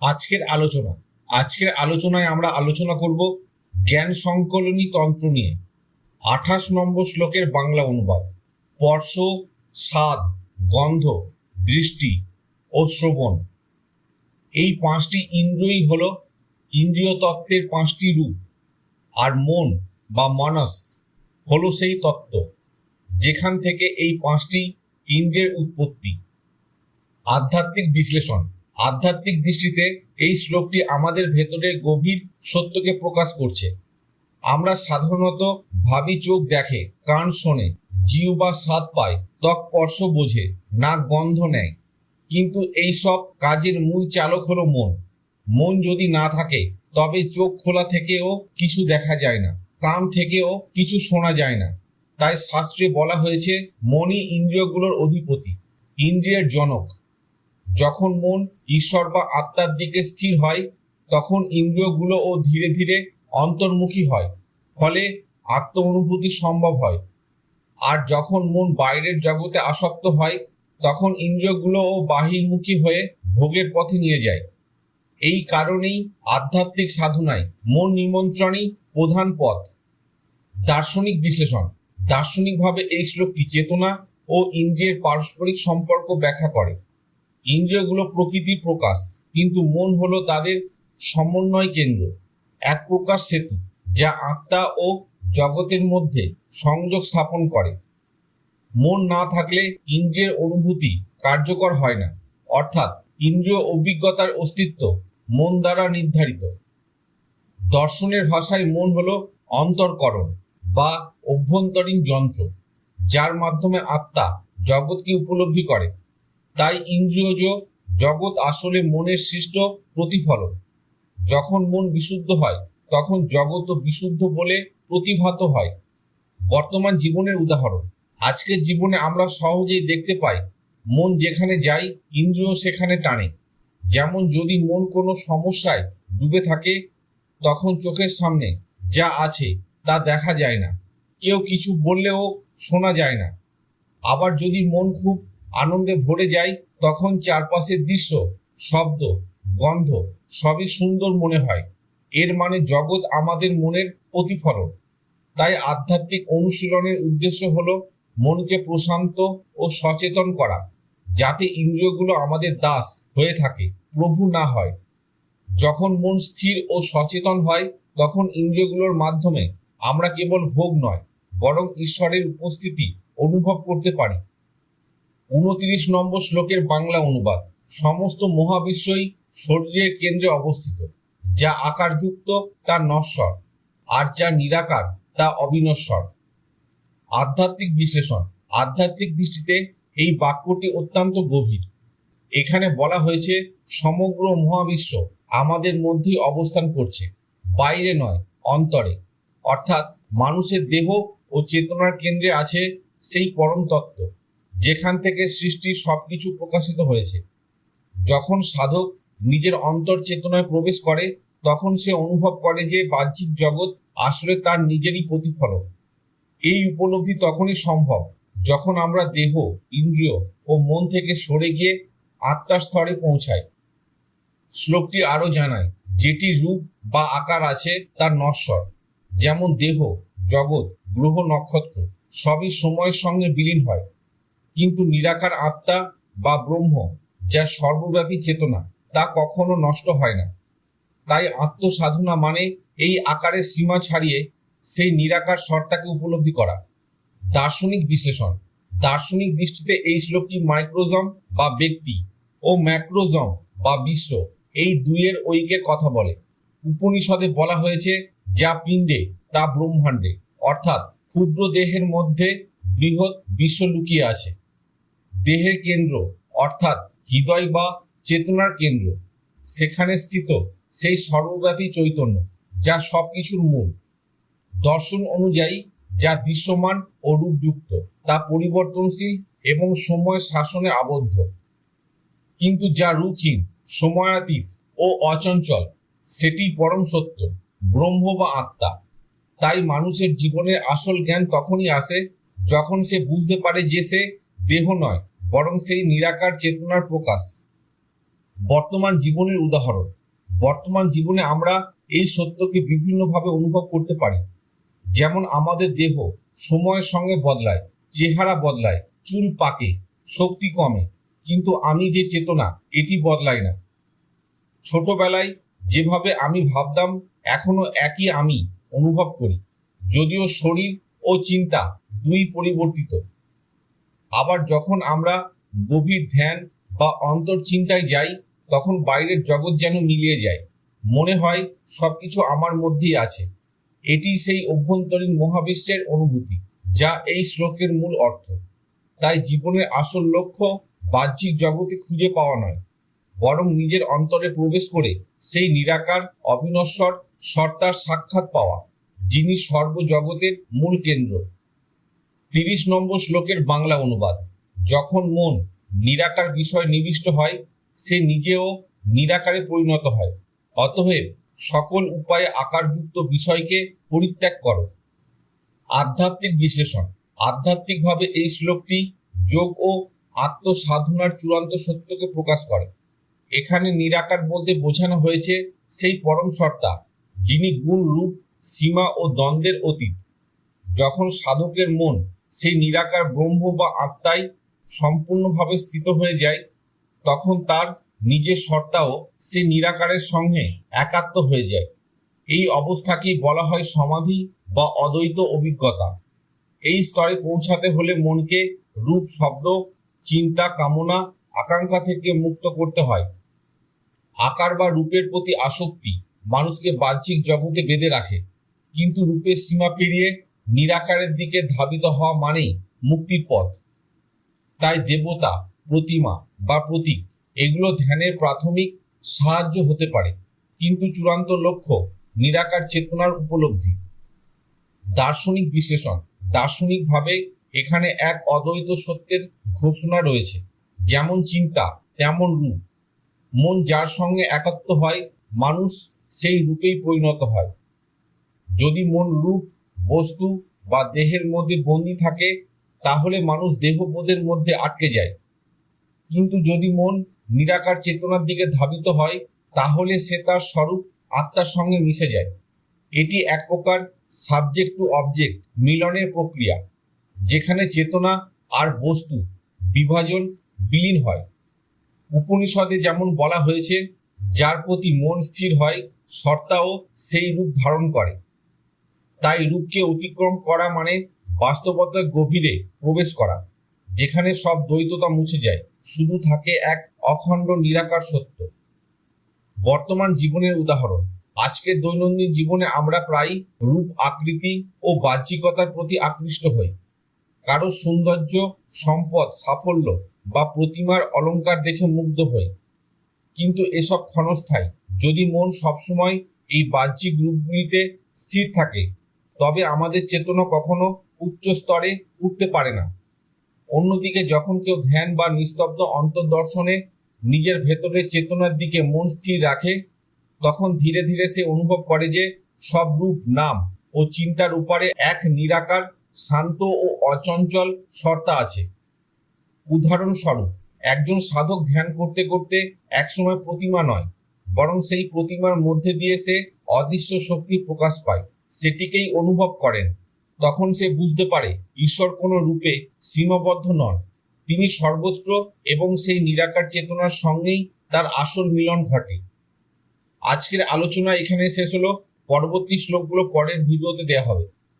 আজকের আলোচনা। আজকের আলোচনায় আমরা আলোচনা করব জ্ঞান সংকলনী তন্ত্র নিয়ে। আঠাশ নম্বর শ্লোকের বাংলা অনুবাদ। স্পর্শ, স্বাদ, গন্ধ, দৃষ্টি ও শ্রবণ। এই পাঁচটি ইন্দ্রই হল ইন্দ্রিয় তত্ত্বের পাঁচটি রূপ আর মন বা মানস হলো সেই তত্ত্ব যেখান থেকে এই পাঁচটি ইন্দ্রিয়ের উৎপত্তি। আধ্যাত্মিক বিশ্লেষণ। আধ্যাত্মিক দৃষ্টিতে এই শ্লোকটি আমাদের ভেতরের গভীর সত্যকে প্রকাশ করছে। আমরা সাধারণত ভাবি চোখ দেখে, কান শোনে জিউ বা স্বাদ পায়, ত্বক স্পর্শ বোঝে, নাক গন্ধ নেয়। কিন্তু এই সব কাজের মূল চালক হলো মন। মন যদি না থাকে, তবে চোখ খোলা থেকেও কিছু দেখা যায় না, কান থেকেও কিছু শোনা যায় না। তাই শাস্ত্রে বলা হয়েছে, মনই ইন্দ্রিয়গুলোর অধিপতি, ইন্দ্রিয়ের জনক। যখন মন ঈশ্বর বা আত্মার দিকে স্থির হয়, তখন ইন্দ্রিয়গুলো ও ধীরে ধীরে অন্তর্মুখী হয়, ফলে আত্ম অনুভূতি সম্ভব হয়। আর যখন মন বাইরের জগতে আসক্ত হয়, তখন ইন্দ্রিয়গুলো ও বাহির্মুখী হয়ে ভোগের পথে নিয়ে যায়। এই কারণেই আধ্যাত্মিক সাধনায় মন নিমন্ত্রণই প্রধান পথ। দার্শনিক বিশ্লেষণ, দার্শনিকভাবে এই শ্লোকটি চেতনা ও ইন্দ্রিয়ের পারস্পরিক সম্পর্ক ব্যাখ্যা করে। ইন্দ্রিয়গুলো প্রকৃতি প্রকাশ, কিন্তু মন হলো তাদের সমন্বয় কেন্দ্র। এক প্রকার সেতু যা আত্মা ও জগতের মধ্যে সংযোগ স্থাপন করে। মন না থাকলে ইন্দ্রিয়ের অনুভূতি কার্যকর হয় না, অর্থাৎ ইন্দ্রিয় অভিজ্ঞতার অস্তিত্ব মন দ্বারা নির্ধারিত। দর্শনের ভাষায় মন হলো অন্তর্করণ বা অভ্যন্তরীণ যন্ত্র, যার মাধ্যমে আত্মা জগৎকে উপলব্ধি করে। তাই ইন্দ্রিয়জ জগৎ আসলে মনের সৃষ্ট প্রতিফলন। যখন মন বিশুদ্ধ হয়, তখন জগৎ বিশুদ্ধ বলে প্রতিভাত হয়। বর্তমান জীবনের উদাহরণ, আজকের জীবনে আমরা সহজেই দেখতে পাই, মন যেখানে যায়, ইন্দ্রিয় সেখানে টানে। যেমন যদি মন কোনো সমস্যায় ডুবে থাকে, তখন চোখের সামনে যা আছে তা দেখা যায় না। কেউ কিছু বললেও শোনা যায় না। আবার যদি মন খুব আনন্দে ভরে যায়, তখন চারপাশের দৃশ্য, শব্দ, গন্ধ, সবই সুন্দর মনে হয়। এর মানে জগৎ আমাদের মনের প্রতিফলন। তাই আধ্যাত্মিক অনুশীলনের উদ্দেশ্য হলো মনকে প্রশান্ত ও সচেতন করা, যাতে ইন্দ্রিয়গুলো আমাদের দাস হয়ে থাকে, প্রভু না হয়। যখন মন স্থির ও সচেতন হয়, তখন ইন্দ্রিয়গুলোর মাধ্যমে আমরা কেবল ভোগ নয়, বরং ঈশ্বরের উপস্থিতি অনুভব করতে পারি। উনত্রিশ নম্বর শ্লোকের বাংলা অনুবাদ। সমস্ত মহাবিশ্বই শরীরের কেন্দ্রে অবস্থিত, যা আকারযুক্ত, তা নশ্বর, আর যা নিরাকার, তা অবিনশ্বর। আধ্যাত্মিক বিশ্লেষণ, আধ্যাত্মিক দৃষ্টিতে এই বাক্যটি অত্যন্ত গভীর। এখানে বলা হয়েছে, সমগ্র মহাবিশ্ব আমাদের মধ্যেই অবস্থান করছে, বাইরে নয়, অন্তরে। অর্থাৎ মানুষের দেহ ও চেতনার কেন্দ্রে আছে সেই পরম তত্ত্ব। যেখান থেকে সৃষ্টির সবকিছু প্রকাশিত হয়েছে। যখন সাধক নিজের অন্তর চেতনায় প্রবেশ করে, তখন সে অনুভব করে যে বাহ্যিক জগৎ আসলে তার নিজেরই প্রতিফলন এই উপলব্ধি তখনই সম্ভব, যখন আমরা দেহ, ইন্দ্রিয় ও মন থেকে সরে গিয়ে আত্মার স্তরে পৌঁছাই। শ্লোকটি আরও জানায়, যেটি রূপ বা আকার আছে তার নশ্বর, যেমন দেহ, জগৎ, গ্রহ, নক্ষত্র, সবই সময়ের সঙ্গে বিলীন হয়। কিন্তু নিরাকার আত্মা বা ব্রহ্ম, যা সর্বব্যাপী চেতনা, তা কখনো নষ্ট হয় না। তাই আত্মসাধনা মানে এই আকারের সীমা ছাড়িয়ে সেই নিরাকার স্বরটাকে উপলব্ধি করা। দার্শনিক বিশ্লেষণ। দার্শনিক দৃষ্টিতে এই শ্লোকটি মাইক্রোজম বা ব্যক্তি ও ম্যাক্রোজম বা বিশ্ব এই দুইয়ের ঐক্যের কথা বলে। উপনিষদে বলা হয়েছে, যা পিণ্ডে, তা ব্রহ্মাণ্ডে, অর্থাৎ ক্ষুদ্র দেহের মধ্যে বৃহৎ বিশ্ব লুকিয়ে আছে। দেহের কেন্দ্র, অর্থাৎ হৃদয় বা চেতনার কেন্দ্র। সেখানে স্থিত সেই সর্বব্যাপী চৈতন্য, যা সবকিছুর মূল। দর্শন অনুযায়ী যা দৃশ্যমান ও রূপযুক্ত, তা পরিবর্তনশীল এবং সময় শাসনে আবদ্ধ। কিন্তু যা রূপহীন সময়াতীত ও অচঞ্চল, সেটি পরম সত্য, ব্রহ্ম বা আত্মা। তাই মানুষের জীবনের আসল জ্ঞান তখনই আসে যখন সে বুঝতে পারে যে সে দেহ নয় বরং সেই নিরাকার চেতনার প্রকাশ। বর্তমান জীবনের উদাহরণ। বর্তমান জীবনে আমরা এই সত্যকে বিভিন্নভাবে অনুভব করতে পারি। যেমন আমাদের দেহ সময়ের সঙ্গে বদলায়, চেহারা বদলায়, চুল পাকে, শক্তি কমে। কিন্তু আমি যে চেতনা, এটি বদলায় না। ছোটবেলায় যেভাবে আমি ভাবতাম, এখনও একই আমি অনুভব করি। যদিও শরীর ও চিন্তা দুই পরিবর্তিত। আবার যখন আমরা গভীর ধ্যান বা অন্তর চিন্তায় যাই, তখন বাইরের জগৎ যেন মিলিয়ে যায়। মনে হয় সবকিছু আমার মধ্যেই আছে। এটি সেই অভ্যন্তরীণ মহাবিশ্বের অনুভূতি, যা এই শ্লোকের মূল অর্থ। তাই জীবনের আসল লক্ষ্য বাহ্যিক জগতে খুঁজে পাওয়া নয়, বরং নিজের অন্তরে প্রবেশ করে সেই নিরাকার, অবিনশ্বর সত্তার সাক্ষাৎ পাওয়া, যিনি সর্বজগতের মূল কেন্দ্র। তিরিশ নম্বর শ্লোকের বাংলা অনুবাদ। যখন মন নিরাকার বিষয় নিবিষ্ট হয়, সে নিজেও নিরাকারে পরিণত হয়। অতএব সকল উপায়ে আকারযুক্ত বিষয়কে পরিত্যাগ করো। আধ্যাত্মিক বিশ্লেষণ। আধ্যাত্মিকভাবে এই শ্লোকটি যোগ ও আত্মসাধনার চূড়ান্ত সত্যকে প্রকাশ করে। এখানে নিরাকার বলতে বোঝানো হয়েছে সেই পরম সত্তা, যিনি গুণ রূপ, সীমা ও দ্বন্দ্বের অতীত। যখন সাধকের মন সেই নিরাকার ব্রহ্ম বা আত্মায় সম্পূর্ণভাবে স্থিত হয়ে যায়, তখন তার নিজের সত্তাও সে নিরাকারের সঙ্গে একাত্ম হয়ে যায়। এই অবস্থাকেই বলা হয় সমাধি বা অদ্বৈত অভিজ্ঞতা। এই স্তরে পৌঁছাতে হলে মনকে রূপ, শব্দ, চিন্তা, কামনা, আকাঙ্ক্ষা থেকে মুক্ত করতে হয়। আকার বা রূপের প্রতি আসক্তি মানুষকে বাহ্যিক জগতে বেঁধে রাখে, কিন্তু রূপের সীমা পেরিয়ে নিরাকারের দিকে ধাবিত হওয়া মানেই মুক্তির পথ। তাই দেবতা, প্রতিমা বা প্রতীক, এগুলো ধ্যানের প্রাথমিক সাহায্য হতে পারে। কিন্তু চূড়ান্ত লক্ষ্য নিরাকার চেতনার উপলব্ধি। দার্শনিক বিশ্লেষণ। দার্শনিকভাবে এখানে এক অদ্বৈত সত্যের ঘোষণা রয়েছে। যেমন চিন্তা, তেমন রূপ। মন যার সঙ্গে একাত্ম হয়, মানুষ সেই রূপেই পরিণত হয়। যদি মন রূপ বস্তু বা দেহের মধ্যে বন্দী থাকে, তাহলে মানুষ দেহবোধের মধ্যে আটকে যায়। কিন্তু যদি মন নিরাকার চেতনার দিকে ধাবিত হয়, তাহলে সে তার স্বরূপ আত্মার সঙ্গে মিশে যায়। এটি এক প্রকার সাবজেক্ট টু অবজেক্ট মিলনের প্রক্রিয়া, যেখানে চেতনা আর বস্তু বিভাজন বিলীন হয়। উপনিষদে যেমন বলা হয়েছে, যার প্রতি মন স্থির হয় সত্তাও সেই রূপ ধারণ করে। তাই রূপকে অতিক্রম করা মানে বাস্তবতার গভীরে প্রবেশ করা, যেখানে সব দ্বৈততা মুছে যায়। শুধু থাকে এক অখণ্ড নিরাকার সত্য। বর্তমান জীবনের উদাহরণ, আজকের দৈনন্দিন জীবনে আমরা প্রায় রূপ, আকৃতি ও বাহ্যিকতার প্রতি আকৃষ্ট হই। কারও সৌন্দর্য, সম্পদ, সাফল্য বা প্রতিমার অলঙ্কার দেখে মুগ্ধ হই। কিন্তু এসব ক্ষণস্থায়ী, যদি মন সবসময় এই বাহ্যিক রূপগুলিতে স্থির থাকে তবে আমাদের চেতনা কখনো উচ্চ স্তরে উঠতে পারে না। অন্যদিকে যখন কেউ ধ্যান বা নিস্তব্ধ অন্তর্দর্শনে নিজের ভেতরের চেতনার দিকে মন স্থির রাখে, তখন ধীরে ধীরে সে অনুভব করে যে সব রূপ নাম ও চিন্তার উপরে এক নিরাকার, শান্ত ও অচঞ্চল সত্তা আছে। উদাহরণস্বরূপ, একজন সাধক ধ্যান করতে করতে একসময় প্রতিমা নয়, বরং সেই প্রতিমার মধ্যে দিয়ে সে অদৃশ্য শক্তি প্রকাশ পায়। সেটিকেই অনুভব করেন, তখন সে বুঝতে পারে ঈশ্বর কোনো রূপে সীমাবদ্ধ নন। তিনি সর্বত্র এবং সেই নিরাকার চেতনার সঙ্গেই তার আসল মিলন ঘটে। আজকের আলোচনা এখানে শেষ হলো। পরবর্তী শ্লোকগুলো পরের ভিডিওতে দেওয়া হবে।